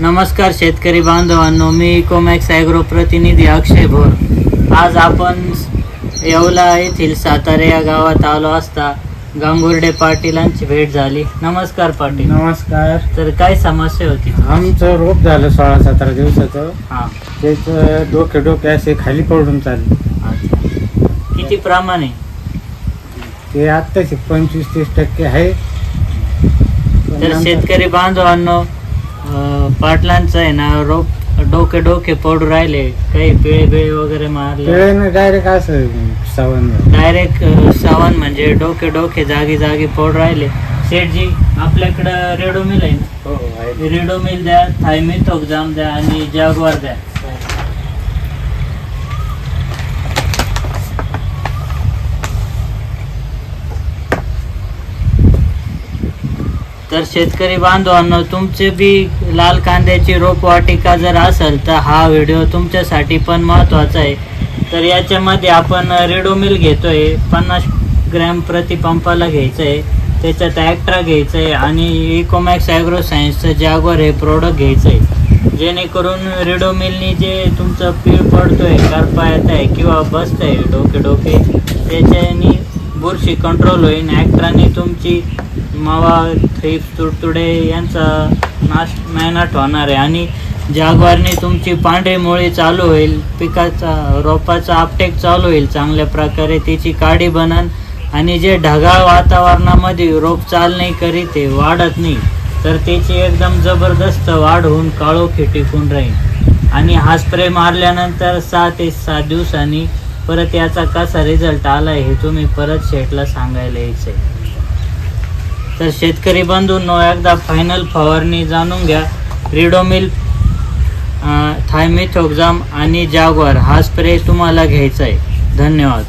नमस्कार शेतकरी बांधवांनो मी कोमॅक्स ॲग्रो प्रतिनिधी अक्षय भोर. आज आपण येवला येथील सातारा या गावात आलो असता गांगुर्डे पाटीलांची भेट झाली. नमस्कार पाटील. नमस्कार. तर काय समस्या होती? आमचं रोप झालं सोळा सतरा दिवसाचं. हां. त्याच डोके डोके असे खाली पडून चालले. किती प्रमाणे ते आत्ताचे पंचवीस तीस टक्के आहे. तर शेतकरी बांधवांनो पाटलांचं आहे ना रोप डोके डोके पडू राहिले. काही पिळे बिळे वगैरे मारले. डायरेक्ट असं सवन डायरेक्ट सावन म्हणजे डोके डोके जागी जागी पडू राहिले. शेठजी आपल्याकडं रेडोमिल आहे ना? हो आहे. रेडोमिल द्या थायमिथोक्झाम द्या आणि जॅगवार द्या. तर शेतकरी बांधवांनो तुमचे बी लाल कांद्याची रोपवाटिका जर असेल तर हा व्हिडिओ तुमच्यासाठी पण महत्त्वाचा आहे. तर याच्यामध्ये आपण रेडोमिल घेतोय पन्नास ग्रॅम प्रति पंपाला घ्यायचं आहे त्याच्यात ॲक्ट्रा घ्यायचं आहे आणि इकोमॅक्स ॲग्रो सायन्सचं जॅगवर हे प्रोडक्ट घ्यायचं आहे जेणेकरून रेडोमिलनी जे तुमचं पीळ पडतो आहे करपा येत आहे किंवा बसत आहे डोके डोके त्याच्यानी बुरशी कंट्रोल होईल ॲक्ट्राने तुमची मावा थ्रिप्स तुडतुडे यांचा नाश नायनाट होणार आहे. आणि जागवारने तुमची पांढरे मुळी चालू होईल. पिकाचा रोपाचा आपटेक चालू होईल चांगल्या प्रकारे. तिची काडी बनन आणि जे ढगाळ वातावरणामध्ये रोप चाल नाही करीत आहे वाढत नाही तर त्याची एकदम जबरदस्त वाढ होऊन काळोखी टिकून राहील. आणि हा स्प्रे मारल्यानंतर सहा ते सात दिवसांनी परत याचा कसा रिझल्ट आला हे तुम्ही परत शेटला सांगायला यायचं आहे तर शेतकरी बंधूंनो एकदा फायनल फवारणी जाणून घ्या. रिडोमिल थायमिथोक्झाम आणि जागवार हा स्प्रे तुम्हाला घ्यायचा आहे. धन्यवाद.